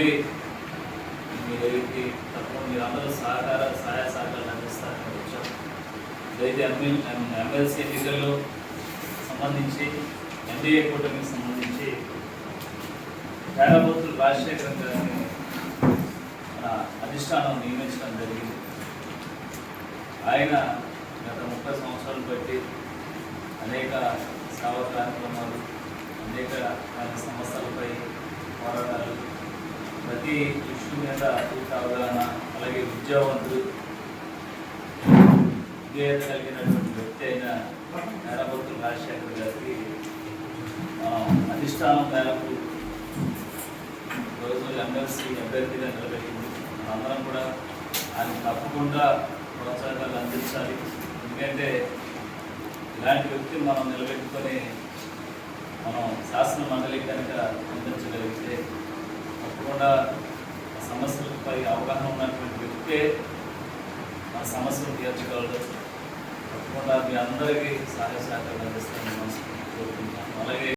మళ్ళీ దగ్గరికి తప్పకుండా మీరు అందరూ సహకార సహాయ సహకారాలు అందిస్తారని వచ్చాం ఇదైతే ఎమ్మెల్ ఎమ్మెల్సీ ఎన్నికల్లో సంబంధించి ఎన్డీఏ కూటమికి సంబంధించి పేదబోతులు రాజశేఖరం గారిని మన అధిష్టానం నియమించడం జరిగింది. ఆయన గత ముప్పై సంవత్సరాలు బట్టి అనేక సేవా కార్యక్రమాలు అనేక ఆయన పోరాటాలు ప్రతి దృష్టి మీద పూర్తి అవగాహన అలాగే విద్యావంతుడు విధేయత కలిగినటువంటి వ్యక్తి అయిన నేరబొత్తుల రాజశేఖర్ గారికి అధిష్టానం మేరకు రోజు ఎమ్మెల్సీ అభ్యర్థిగా నిలబెట్టింది. అందరం కూడా ఆయన తప్పకుండా ప్రోత్సాహాలు అందించాలి. ఎందుకంటే ఇలాంటి వ్యక్తిని మనం నిలబెట్టుకొని మనం శాసన మండలి కనుక అందించగలిగితే తప్పకుండా సమస్యలపై అవగాహన ఉన్నటువంటి వ్యక్తే మన సమస్యలు తీర్చగలడు తప్పకుండా మీ అందరికీ సహాయ సహకారం అందిస్తారు